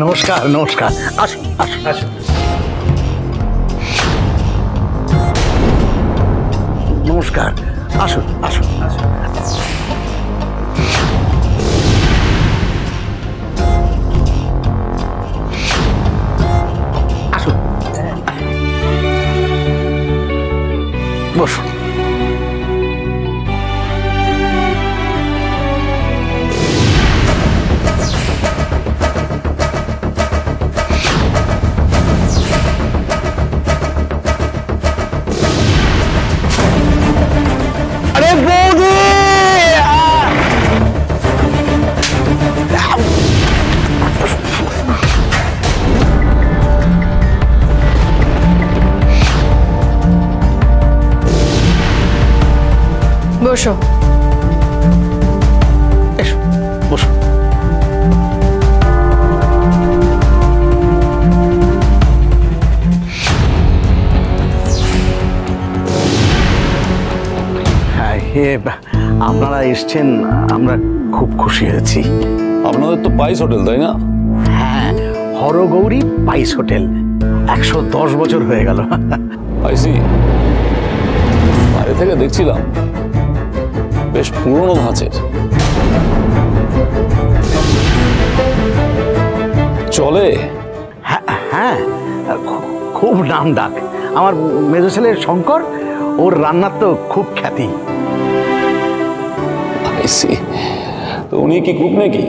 নমস্কার নমস্কার। আসুন আসুন আসুন। নমস্কার আসুন আসুন আসুন। আসুন। বসুন। বসো। এসো। হ্যাঁ হে আপনারা এসছেন আমরা খুব খুশি হয়েছি। আপনাদের তো পাইস হোটেল তাই না? হ্যাঁ হরগৌরী পাইস হোটেল। একশো দশ বছর হয়ে গেল। আইসি বাইরে থেকে দেখছিলাম। বেশ পুরনো ধাঁচের। চলে? হ্যাঁ হ্যাঁ খুব নাম ডাক। আমার মেজো ছেলের শঙ্কর ওর রান্নার তো খুব খ্যাতি। তো উনি কি কুক নাকি?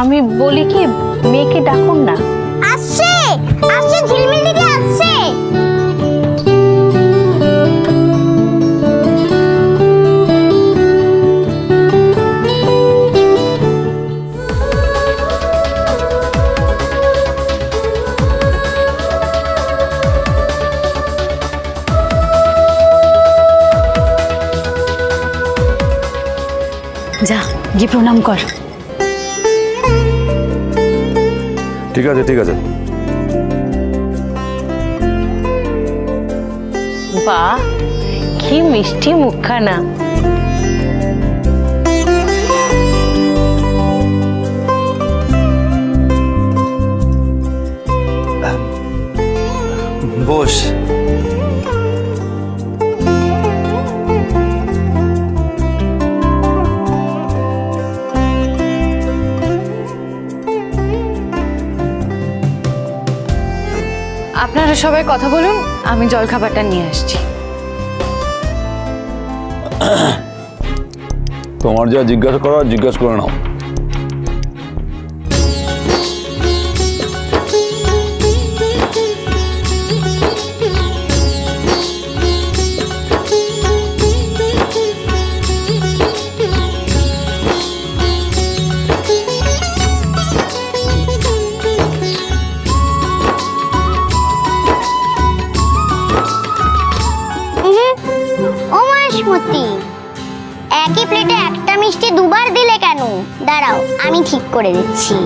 আমি বলি কি মেয়েকে ডাকুন না। যা গিয়ে প্রণাম কর। ঠিক আছে ঠিক আছে। বাহ কি মিষ্টি মুখখানা। বস আপনারা সবাই কথা বলুন, আমি জলখাবারটা নিয়ে আসছি। তোমার যা জিজ্ঞাসা করার জিজ্ঞাসা করে নাও। করে দিচ্ছি।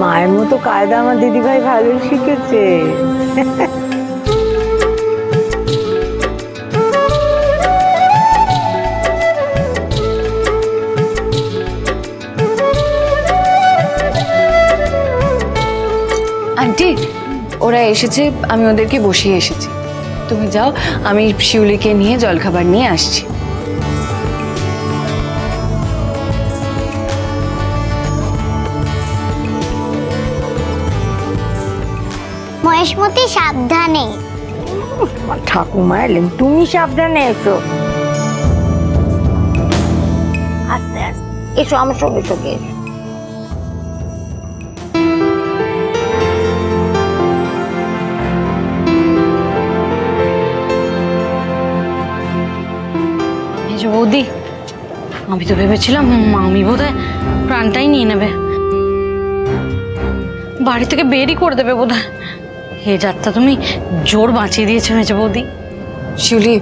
মায়ের মতো কায়দা আমার দিদিভাই ভালো শিখেছে। ওরা এসেছে আমি ওদেরকে বসিয়ে এসেছি। তুমি যাও আমি শিউলিকে নিয়ে জলখাবার নিয়ে আসছি। মহেশমতি সাবধানে। ঠাকুমা এলেন তুমি সাবধানে এসো। আস্তে আস্তে এসো আমার সঙ্গে সঙ্গে এসো। বৌদি, আমি তো ভেবেছিলাম মামি বোধহয় প্রাণটাই নিয়ে নেবে। বাড়ি থেকে বেরই করে দেবে বোধহয়। হে যাত্রা তুমি জোর বাঁচিয়ে দিয়েছ মেজে বৌদি। শিউলি,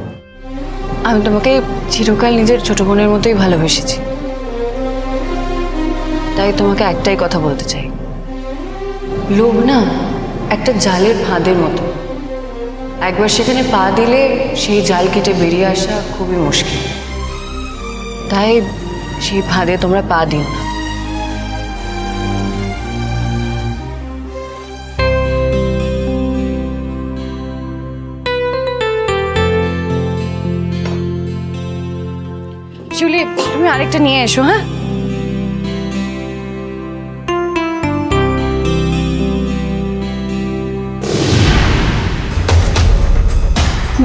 আমি তোমাকে চিরকাল নিজের ছোট বোনের মতোই ভালোবেসেছি। তাই তোমাকে একটাই কথা বলতে চাই। লোভ না একটা জালের ফাঁদের মতো। একবার সেখানে পা দিলে সেই জাল কেটে বেরিয়ে আসা খুবই মুশকিল। তাই সেই ফাঁদে তোমরা পা দিও না। তুমি আরেকটা নিয়ে এসো হ্যাঁ?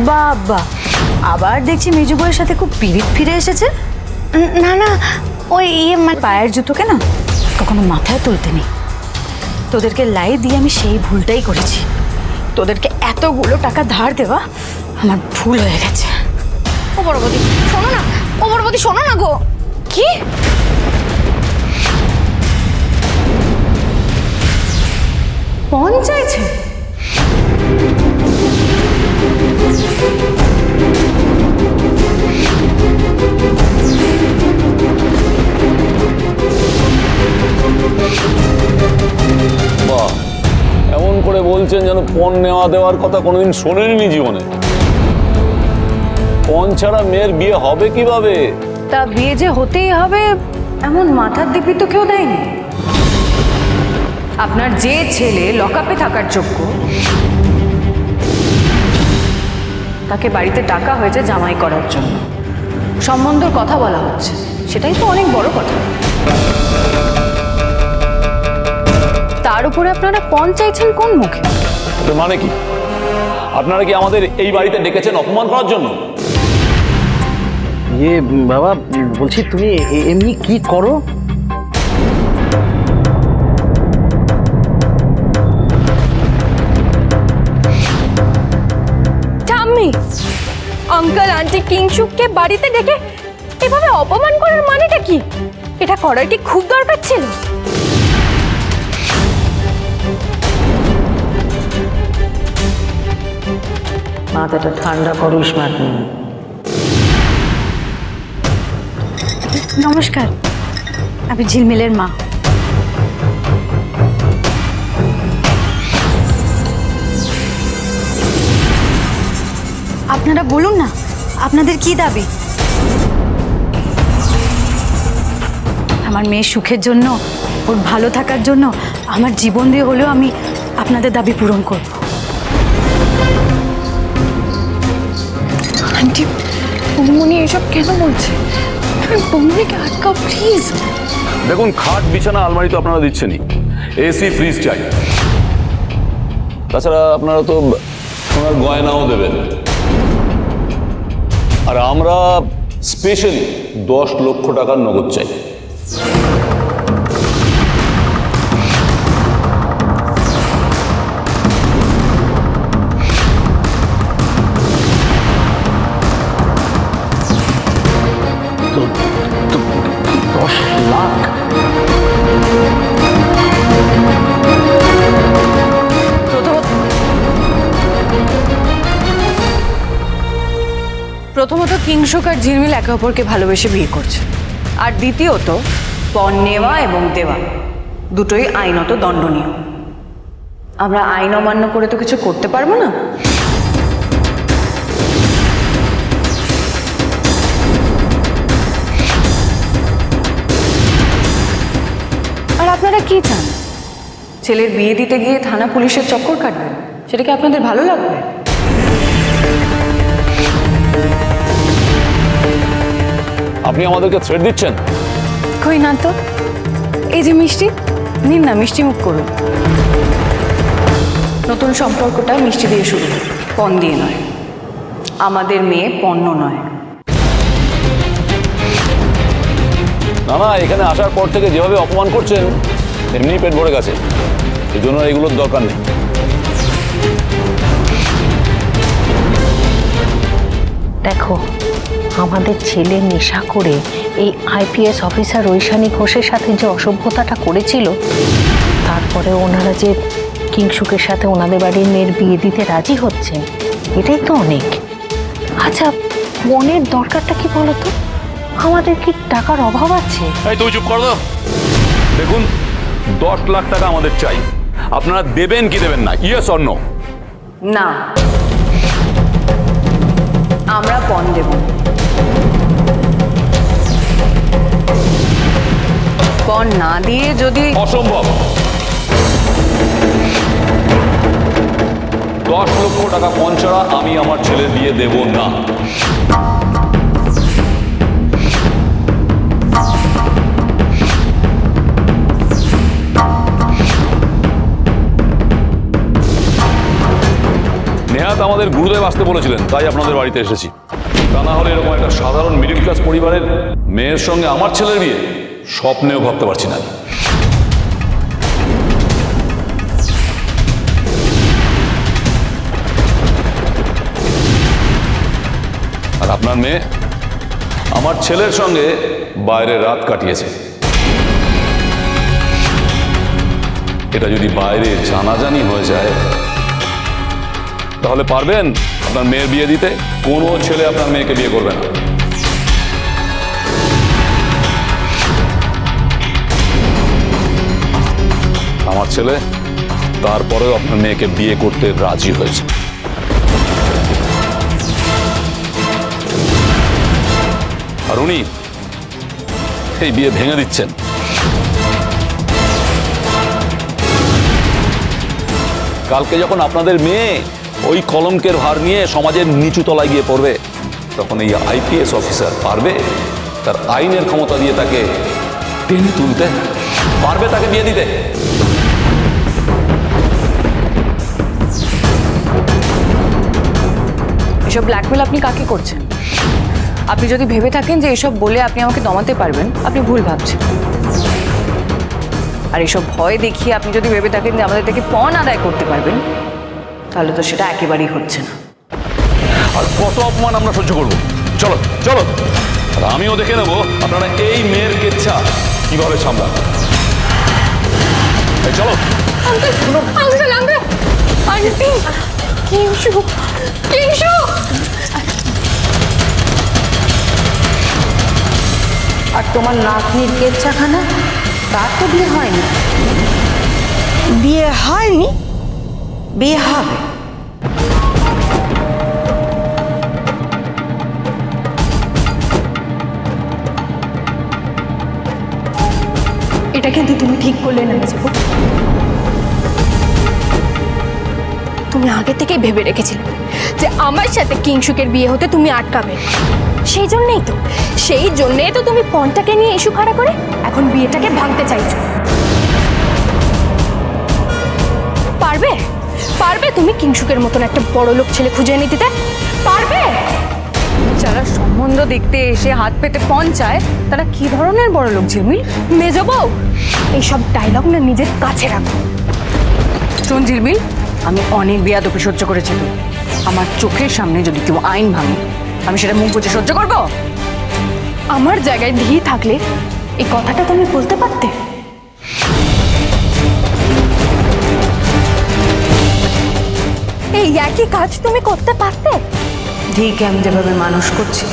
বাবা আবার দেখছি মেজু বউয়ের সাথে খুব পিরিত ফিরে এসেছে। না না ওই ইয়ে মানে পায়ের জুতোকে না কখনো মাথায় তুলতে নেই। তোদেরকে লাই দিয়ে আমি সেই ভুলটাই করেছি। তোদেরকে এতগুলো টাকা ধার দেওয়া আমার ভুল হয়ে গেছে। ও বড়বতী শোনো না ও বড়বতী শোনো না গো। কি? পণ চাইছে বাহ। এমন করে বলছেন যেন পণ নেওয়া দেওয়ার কথা কোনোদিন শোনেনি জীবনে। পণ ছাড়া মেয়ের বিয়ে হবে কীভাবে? তা বিয়ে যে হতেই হবে, এমন মাথার দিব্যি তো কেউ দেয়নি। আপনার যে ছেলে লকআপে থাকার যোগ্য, তাকে বাড়িতে ডাকা হয়েছে জামাই করার জন্য। সম্বন্ধের কথা বলা হচ্ছে, সেটাই তো অনেক বড় কথা। তার উপরে আপনারা পণ চাইছেন কোন মুখে? তো মানে কি? আপনারা কি আমাদের এই বাড়িতে ডেকেছেন অপমান করার জন্য? ইয়ে বাবা বলছি তুমি এমনি কি করো? ঠাম্মি আঙ্কেল আন্টি কিংশুককে বাড়িতে ডেকে এভাবে অপমান করার মানেটা কি? এটা করার কি খুব দরকার ছিল? মাথাটা ঠান্ডা করুস মাতনি নমস্কার। আমি ঝিলমিলের মা। আপনারা বলুন না, আপনাদের কি দাবি? আমার মেয়ের সুখের জন্য, ওর ভালো থাকার জন্য, আমার জীবন দিয়ে হলেও আমি আপনাদের দাবি পূরণ করব। বৌমনি এসব কেন বলছে? বৌমনিকে আটকাও প্লিজ দেখুন, খাট, বিছানা, আলমারি তো আপনারা দিচ্ছেনই। এসি ফ্রিজ চাই। তাছাড়া আপনারা তো সোনার গয়নাও দেবেন। আর আমরা স্পেশালি দশ লক্ষ টাকার নগদ চাই। প্রথমত কিংসুক আর ঝিলমিল একে অপরকে ভালোবেসে বিয়ে করছে। আর দ্বিতীয়ত, পণ নেওয়া এবং দেওয়া। দুটোই আইনত দণ্ডনীয়। আমরা আইন অমান্য করে তো কিছু করতে পারব না? আর আপনারা কি চান? ছেলের বিয়ে দিতে গিয়ে থানা পুলিশের চক্কর কাটবেন? সেটা কি আপনাদের ভালো লাগবে? আপনি আমাদেরকে থ্রেড দিচ্ছেন? কই না তো? এই যে মিষ্টি নিন না মিষ্টি মুখ করুন। নতুন সম্পর্কটা মিষ্টি দিয়ে শুরু। পণ দিয়ে নয়। আমাদের মেয়ে পণ্য নয়। না না এখানে আসার পর থেকে যেভাবে অপমান করছেন এমনিই পেট ভরে গেছে। এই জন্য এগুলোর দরকার নেই। দেখো আমাদের ছেলে নেশা করে এই আইপিএস অফিসার ঐশানী ঘোষের সাথে যে অসভ্যতাটা করেছিল তারপরে ওনারা যে কিংসুকের সাথে ওনাদের বাড়ির মেয়ের বিয়ে দিতে রাজি হচ্ছেন এটাই তো অনেক। আচ্ছা মনের দরকারটা কি বলতো? আমাদের কি টাকার অভাব আছে? এই তুমি চুপ করো দেখুন দশ লাখ টাকা আমাদের চাই। আপনারা দেবেন কি দেবেন না ইয়েস অন্য না। আমরা পণ দেব। পণ না দিয়ে যদি অসম্ভব। দশ লক্ষ টাকা পঞ্চারা আমি আমার ছেলে দিয়ে দেব না। নেহাত আমাদের গুরুদেব আসতে বলেছিলেন, তাই আপনাদের বাড়িতে এসেছি। তা না হলে এরকম একটা সাধারণ মিডিল ক্লাস পরিবারের মেয়ের সঙ্গে আমার ছেলের বিয়ে? স্বপ্নেও ভাবতে পারছি না আর আপনার মেয়ে? আমার ছেলের সঙ্গে বাইরে রাত কাটিয়েছে। এটা যদি বাইরে জানাজানি হয়ে যায়, তাহলে পারবেন আপনার মেয়ের বিয়ে দিতে? কোনো ছেলে আপনার মেয়েকে বিয়ে করবে না। ছেলে, তারপরেও আপনার মেয়েকে বিয়ে করতে রাজি হয়েছে। আর উনি এই বিয়ে ভেঙে দিচ্ছেন। কালকে যখন আপনাদের মেয়ে ওই কলঙ্কের ভার নিয়ে সমাজের নিচু তলায় গিয়ে পড়বে, তখন এই আইপিএস অফিসার পারবে, তার আইনের ক্ষমতা দিয়ে তাকে টেনে তুলতে, পারবে তাকে বিয়ে দিতে। এসব ব্ল্যাকমেল আপনি কাকে করছেন? আপনি যদি ভেবে থাকেন যে এসব বলে আপনি আমাকে দমাতে পারবেন আপনি ভুল ভাবছেন। আর এসব ভয় দেখিয়ে আপনি যদি ভেবে থাকেন যে আমাদের থেকে পণ আদায় করতে পারবেন তাহলে তো সেটা একেবারেই হচ্ছে না। আর কত অপমান আমরা সহ্য করব? চলো চলো। আর আমিও দেখে নেব আপনারা এই মেয়ের কেচ্ছা কীভাবে সামলান। এই চলো। Uncle uncle. Aunty! Kingshu Kingshu আর তোমার নাতনির কেচ্ছাখানা? তার তো বিয়ে হয়নি। বিয়ে হয়নি? বিয়ে হবে। এটা কিন্তু তুমি ঠিক করলে না মেজবু তুমি আগে থেকেই ভেবে রেখেছিলে যে আমার সাথে কিংসুকের বিয়ে হতে তুমি আটকাবে। সেই জন্যেই তো সেই জন্যেই তো তুমি পণটাকে নিয়ে ইস্যু খাড়া করে এখন বিয়েটাকে ভাঙতে চাইছো। পারবে? পারবে তুমি কিংসুকের মতন একটা বড় লোক ছেলে খুঁজে এনে দিতে? পারবে? যারা সম্বন্ধ দেখতে এসে হাত পেতে পণ চায় তারা কি ধরনের বড় লোক ঝিলমিল? মেজ বউ এইসব ডায়লগ না নিজের কাছে রাখো। শোন ঝিলমিল আমি অনেক বেয়াদপি সহ্য করেছি তো। আমার চোখের সামনে যদি কেউ আইন ভাঙে আমি সেটা মুখ বুঝে সহ্য করব? আমার জায়গায় ধি থাকলে এই কথাটা তুমি বলতে পারতে? এই একই কাজ তুমি করতে পারতে? ধীকে আমি যেভাবে মানুষ করছি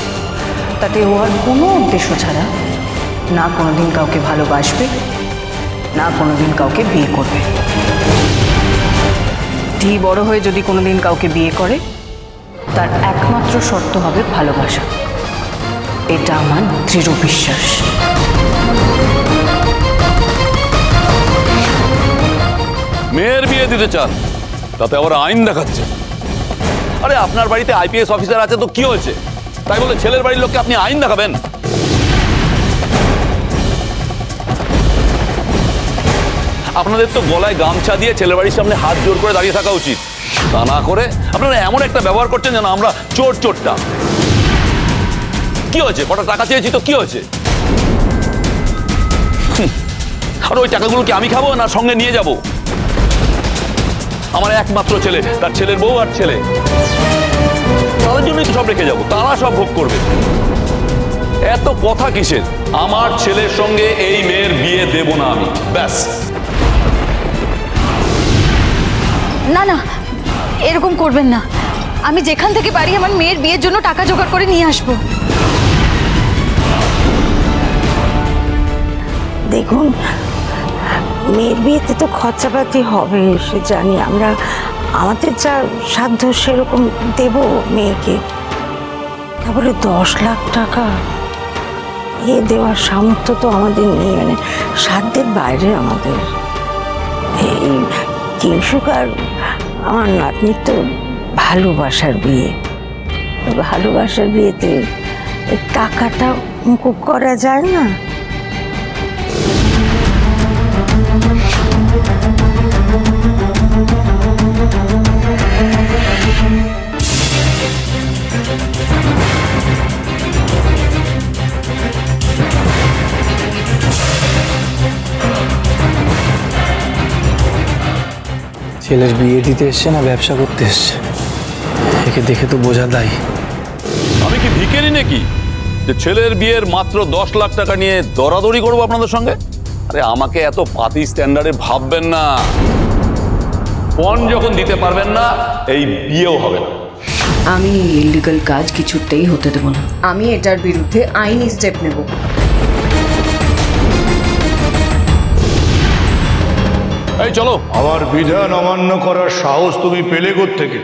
তাতে ও আর কোনো উদ্দেশ্য ছাড়া না কোনোদিন কাউকে ভালোবাসবে না কোনোদিন কাউকে বিয়ে করবে। ধি বড় হয়ে যদি কোনোদিন কাউকে বিয়ে করে, তার একমাত্র শর্ত হবে ভালোবাসা। এটা আমার দৃঢ় বিশ্বাস। মেয়ের বিয়ে দিতে চান, তাতে আবার আইন দেখাচ্ছে। আরে, আপনার বাড়িতে আইপিএস অফিসার আছে তো কি হয়েছে? তাই বলে ছেলের বাড়ির লোককে আপনি আইন দেখাবেন? আপনাদের তো গলায় গামছা দিয়ে ছেলের বাড়ির সামনে হাত জোর করে দাঁড়িয়ে থাকা উচিত। তা না করে আপনারা এমন একটা ব্যবহার করছেন যেন আমরা চোর চোরটা। কি হয়েছে? কটা টাকা চেয়েছি তো কি হয়েছে? আর ওই টাকাগুলো কি আমি খাব না সঙ্গে নিয়ে যাব? আমার একমাত্র ছেলে, তার ছেলের বউ আর ছেলে। তাদের জন্যই তো সব রেখে যাব, তারা সব ভোগ করবে। এত কথা কিসের? আমার ছেলের সঙ্গে এই মেয়ের বিয়ে দেব না আমি। ব্যাস। না না, এরকম করবেন না। আমি যেখান থেকে পারি আমার মেয়ের বিয়ের জন্য টাকা জোগাড় করে নিয়ে আসব। দেখুন, মেয়ের বিয়েতে তো খরচাপাতি হবে, সে জানি আমরা, আমাদের যা সাধ্য সেরকম দেব মেয়েকে। তারপরে দশ লাখ টাকা, এ দেওয়ার সামর্থ্য তো আমাদের নেই মানে সাধ্যের বাইরে আমাদের। এই কিংসুক আর আমার নাতনির তো ভালোবাসার বিয়ে। ভালোবাসার বিয়েতে টাকাটা মুকুব করা যায় না? ছেলের বিয়ে দিতে এসছে না ব্যবসা করতে এসছে। একে দেখে তো বোঝা দায়। আমি কি ভিকেরি নাকি? যে ছেলের বিয়ের মাত্র দশ লাখ টাকা নিয়ে দরাদরি করব আপনাদের সঙ্গে? আরে আমাকে এত পাতি স্ট্যান্ডার্ডে ভাববেন না। পণ যখন দিতে পারবেন না এই বিয়েও হবে না। আমি ইলিগাল কাজ কিছুতেই হতে দেবো না। আমি এটার বিরুদ্ধে আইনি স্টেপ নেব। এই চলো। আমার বিধান অমান্য করার সাহস তুমি পেলে থেকে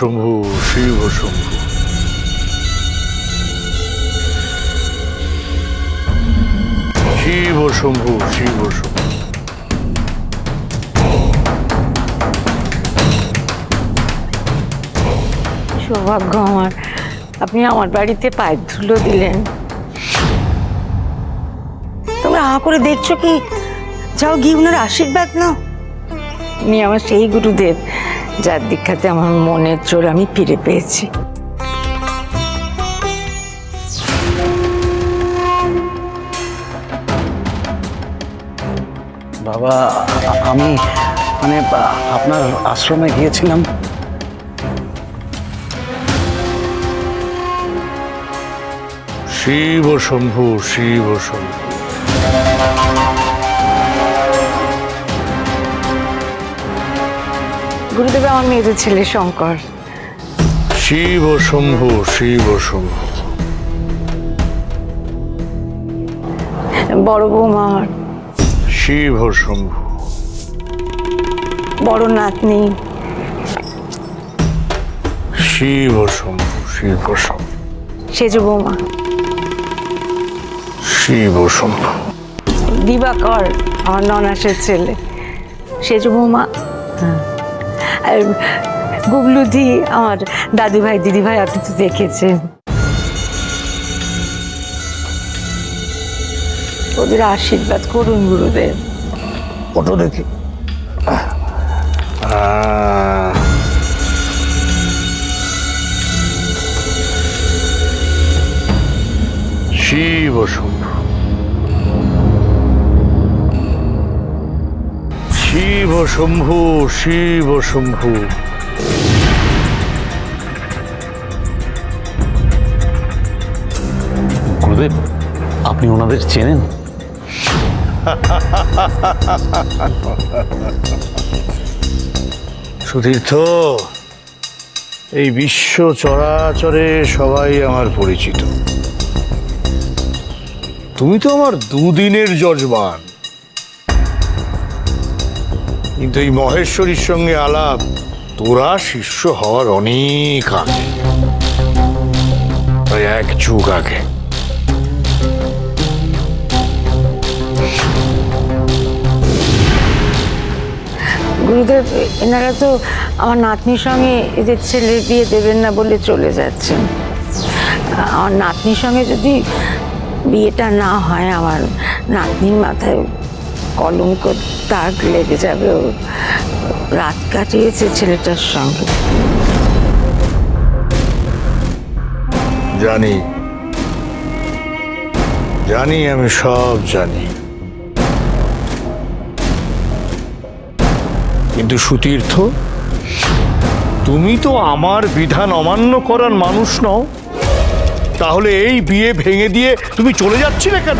শম্ভু, শিব শম্ভু। শিব শম্ভু শিব শম্ভু। সৌভাগ্য আমার। আপনি আমার বাড়িতে পায়ের ধুলো দিলেন। তোমরা হা করে দেখছ কি? যাও গিয়ে ওনার আশীর্বাদ নাও। উনি আমার সেই গুরুদেব। যার দীক্ষাতে আমার মনের জোর আমি ফিরে পেয়েছি। বাবা আমি মানে আপনার আশ্রমে গিয়েছিলাম। শিব শম্ভু শিব শম্ভু। গুরুদেব আমার মেয়েদের ছেলে শঙ্কর। শিব শম্ভু শিব শম্ভু। বড় বৌমা আমার। শিব শম্ভু। বড় নাতনি। শিব শম্ভু শিব শম্ভু। সেজ বৌমা। শিব শম্ভু। দিবাকর আমার ননাসের ছেলে। সেজ বৌমা। হ্যাঁ। গুবলুদি আমার দাদু ভাই দিদি ভাই আপনি তো দেখেছেন। ওদের আশীর্বাদ করুন গুরুদেব। ওটো দেখি। শিব শম্ভু শিব শম্ভু শিব শম্ভু। গুরুদেব আপনি ওনাদের চেনেন? সুতীর্থ এই বিশ্ব চরাচরে সবাই আমার পরিচিত। তুমি তো আমার দুদিনের যজমান। কিন্তু এই মহেশ্বরীর সঙ্গে আলাপ, তোরা শিষ্য হওয়ার অনেক আগে। এক যুগ আগে। গুরুদেব, এনারা তো আমার নাতনির সঙ্গে এদের ছেলে বিয়ে দেবেন না বলে চলে যাচ্ছেন। আমার নাতনির সঙ্গে যদি বিয়েটা না হয়, আমার নাতনির মাথায় কলঙ্ক দাগ লেগে যাবে ও রাত কাটিয়েছে ছেলেটার সঙ্গে। জানি। জানি, আমি সব জানি। কিন্তু সুতীর্থ, তুমি তো আমার বিধান অমান্য করার মানুষ নও। তাহলে এই বিয়ে ভেঙে দিয়ে তুমি চলে যাচ্ছিলে কেন?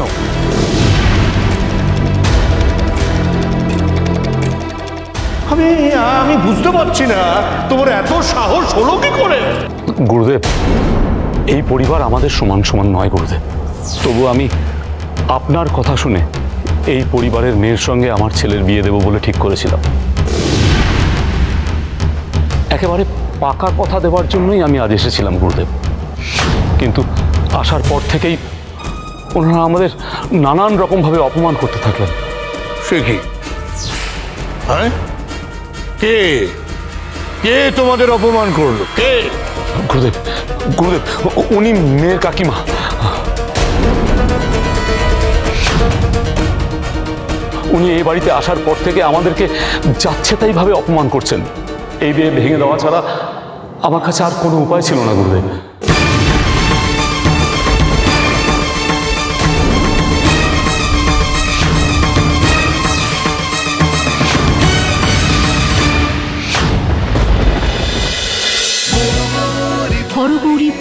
আমি আমি বুঝতে পারছি না। তোমার এত সাহস হলো কি করে? গুরুদেব এই পরিবার আমাদের সমান সমান নয় গুরুদেব। তবু আমি আপনার কথা শুনে এই পরিবারের মেয়ের সঙ্গে আমার ছেলের বিয়ে দেবো বলে ঠিক করেছিলাম। একেবারে পাকা কথা দেওয়ার জন্যই আমি আজ এসেছিলাম গুরুদেব। কিন্তু আসার পর থেকেই ওনারা আমাদের নানান রকমভাবে অপমান করতে থাকলেন। সে কি? হ্যাঁ? কে? কে তোমাদের অপমান করল? কে? গুরুদেব গুরুদেব উনি মেয়ের কাকিমা। উনি এই বাড়িতে আসার পর থেকে আমাদেরকে যাচ্ছে তাই ভাবে অপমান করছেন। এই বিয়ে ভেঙে দেওয়া ছাড়া আমার কাছে আর কোনো উপায় ছিল না, গুরুদেব।